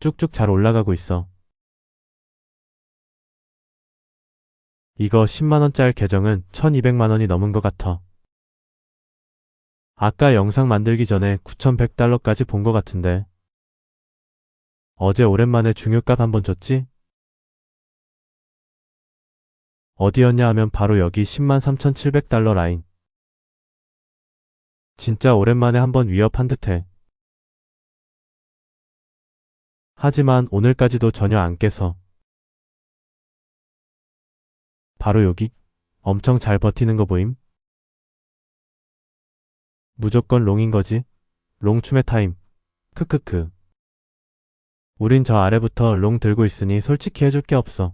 쭉쭉 잘 올라가고 있어. 이거 10만원짜리 계정은 1200만원이 넘은 것 같아. 아까 영상 만들기 전에 9100달러까지 본 것 같은데. 어제 오랜만에 중요값 한번 줬지? 어디였냐 하면 바로 여기 10만 3700달러 라인. 진짜 오랜만에 한번 위협한 듯해. 하지만 오늘까지도 전혀 안 깨서. 바로 여기. 엄청 잘 버티는 거 보임? 무조건 롱인 거지. 롱춤의 타임. 크크크. 우린 저 아래부터 롱 들고 있으니 솔직히 해줄 게 없어.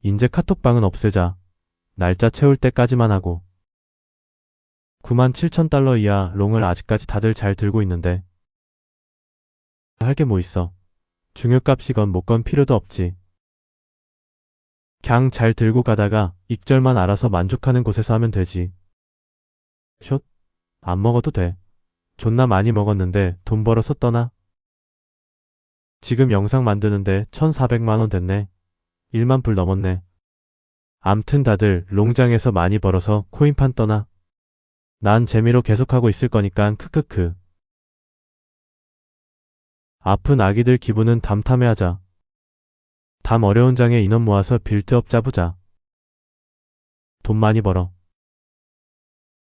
인제 카톡방은 없애자. 날짜 채울 때까지만 하고. 9만 7천 달러 이하 롱을 아직까지 다들 잘 들고 있는데. 할 게 뭐 있어. 중요값이건 뭐건 필요도 없지. 갱잘 들고 가다가 익절만 알아서 만족하는 곳에서 하면 되지. 숏? 안 먹어도 돼. 존나 많이 먹었는데 돈 벌어서 떠나? 지금 영상 만드는데 1400만원 됐네. 1만 불 넘었네. 암튼 다들 롱장에서 많이 벌어서 코인판 떠나. 난 재미로 계속하고 있을 거니깐 크크크. 아픈 아기들 기분은 담 탐해하자. 담 어려운 장에 인원 모아서 빌드업 짜보자. 돈 많이 벌어.